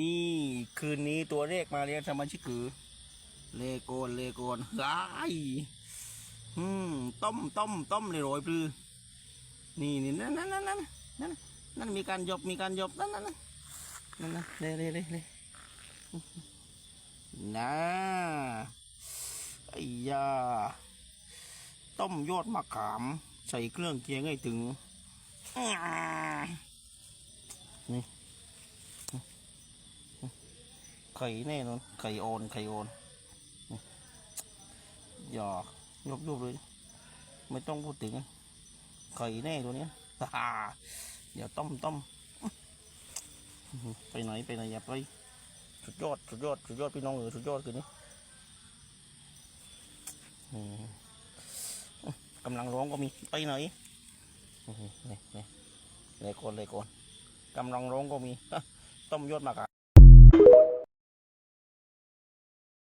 นี่คืนนี้ตัวเลขมาเรียนสมาชิกคือ เลโกนเลโกนไอ้ยอืมต้มต้มต้มเลยโรยปลือนี่นี่นั่นนั่นนั่นนั่นนั่นนั่นมีการยบมีการยบนั่นนั่นนั่นนั่นนั่นเล่เล่เล่เล่นะไอ้ยาต้มยอดมะขาม ใส่เครื่องเคียงให้ถึงนี่ ไข่แน่นอนไข่โอนไข่โอนหยอกยกยกเลย ไม่ต้องพูดถึงไข่แน่ตัวเนี้ยฮ่าเดี๋ยวต้มต้มไปไหนไปไหนอย่าไปสุดยอดสุดยอดสุดยอดพี่น้องเออสุดยอดคืนนี้กำลังร้องก็มีไปไหนนี่นี่นี่เลยก่อนเลยก่อนกำลังร้องก็มีต้มยอดมากอะ